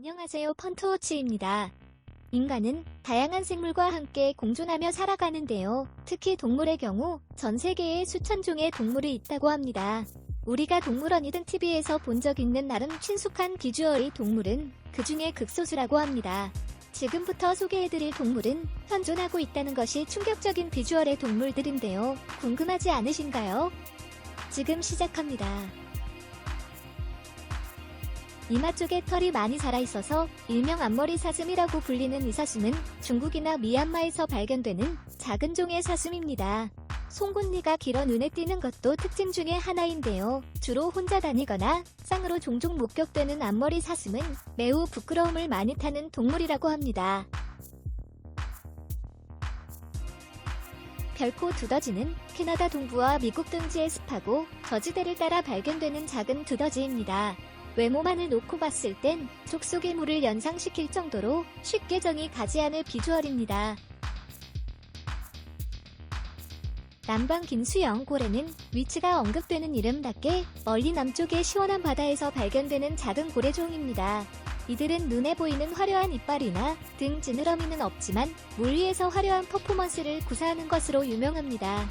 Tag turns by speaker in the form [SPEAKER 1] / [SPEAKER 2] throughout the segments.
[SPEAKER 1] 안녕하세요 펀트워치입니다. 인간은 다양한 생물과 함께 공존하며 살아가는데요. 특히 동물의 경우 전 세계에 수천 종의 동물이 있다고 합니다. 우리가 동물원이든 TV에서 본 적 있는 나름 친숙한 비주얼의 동물은 그 중에 극소수라고 합니다. 지금부터 소개해드릴 동물은 현존하고 있다는 것이 충격적인 비주얼의 동물들인데요. 궁금하지 않으신가요? 지금 시작합니다. 이마 쪽에 털이 많이 살아있어서 일명 앞머리 사슴이라고 불리는 이 사슴은 중국이나 미얀마에서 발견되는 작은 종의 사슴입니다. 송곳니가 길어 눈에 띄는 것도 특징 중의 하나인데요. 주로 혼자 다니거나 쌍으로 종종 목격되는 앞머리 사슴은 매우 부끄러움을 많이 타는 동물이라고 합니다. 별코 두더지는 캐나다 동부와 미국 등지에 습하고 저지대를 따라 발견되는 작은 두더지입니다. 외모만을 놓고 봤을 땐 족속의 물을 연상시킬 정도로 쉽게 정이 가지 않을 비주얼입니다. 남방 김수영 고래는 위치가 언급되는 이름답게 멀리 남쪽의 시원한 바다에서 발견되는 작은 고래종입니다. 이들은 눈에 보이는 화려한 이빨이나 등 지느러미는 없지만 물 위에서 화려한 퍼포먼스를 구사하는 것으로 유명합니다.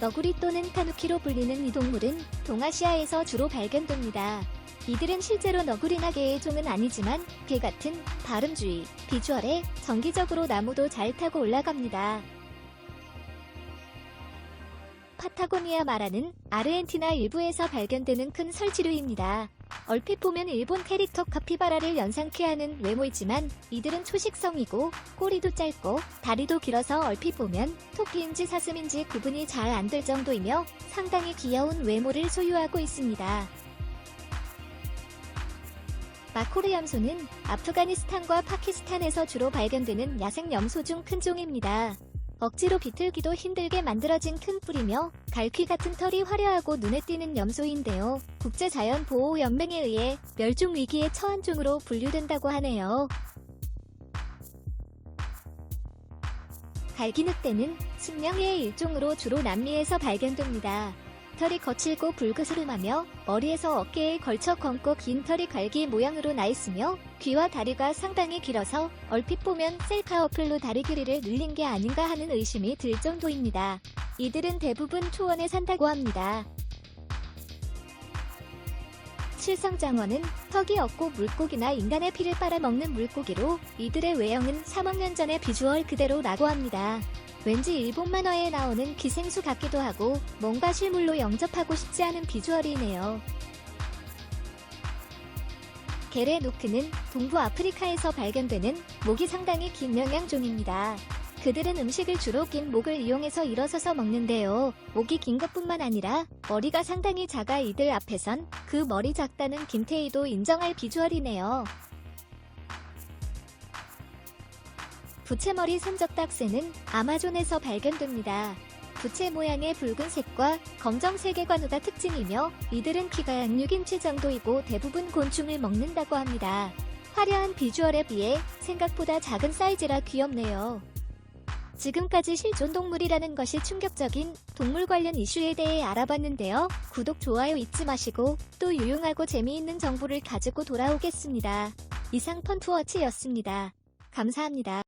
[SPEAKER 1] 너구리 또는 타누키로 불리는 이 동물은 동아시아에서 주로 발견됩니다. 이들은 실제로 너구리나 개의 종은 아니지만 개 같은 발음주의, 비주얼에 정기적으로 나무도 잘 타고 올라갑니다. 파타고니아 마라는 아르헨티나 일부에서 발견되는 큰 설치류입니다. 얼핏 보면 일본 캐릭터 카피바라를 연상케 하는 외모이지만 이들은 초식성이고 꼬리도 짧고 다리도 길어서 얼핏 보면 토끼인지 사슴인지 구분이 잘 안 될 정도이며 상당히 귀여운 외모를 소유하고 있습니다. 마코르 염소는 아프가니스탄과 파키스탄에서 주로 발견되는 야생 염소 중 큰 종입니다. 억지로 비틀기도 힘들게 만들어진 큰 뿔이며 갈퀴 같은 털이 화려하고 눈에 띄는 염소인데요. 국제자연보호연맹에 의해 멸종 위기에 처한 종으로 분류된다고 하네요. 갈기늑대는 숙명의 일종으로 주로 남미에서 발견됩니다. 털이 거칠고 붉으스름하며 머리에서 어깨에 걸쳐 검고 긴 털이 갈기 모양으로 나 있으며 귀와 다리가 상당히 길어서 얼핏 보면 셀카 어플로 다리 길이를 늘린 게 아닌가 하는 의심이 들 정도입니다. 이들은 대부분 초원에 산다고 합니다. 칠성장어는 턱이 없고 물고기나 인간의 피를 빨아먹는 물고기로 이들의 외형은 3억 년 전의 비주얼 그대로라고 합니다. 왠지 일본 만화에 나오는 기생수 같기도 하고 뭔가 실물로 영접하고 싶지 않은 비주얼이네요. 게레 노크는 동부 아프리카에서 발견되는 목이 상당히 긴 영양종입니다. 그들은 음식을 주로 긴 목을 이용해서 일어서서 먹는데요. 목이 긴 것뿐만 아니라 머리가 상당히 작아 이들 앞에선 그 머리 작다는 김태희도 인정할 비주얼이네요. 부채머리 산적딱새는 아마존에서 발견됩니다. 부채 모양의 붉은색과 검정색의 관우가 특징이며 이들은 키가 약 6인치 정도이고 대부분 곤충을 먹는다고 합니다. 화려한 비주얼에 비해 생각보다 작은 사이즈라 귀엽네요. 지금까지 실존 동물이라는 것이 충격적인 동물 관련 이슈에 대해 알아봤는데요. 구독, 좋아요 잊지 마시고 또 유용하고 재미있는 정보를 가지고 돌아오겠습니다. 이상 펀투워치였습니다. 감사합니다.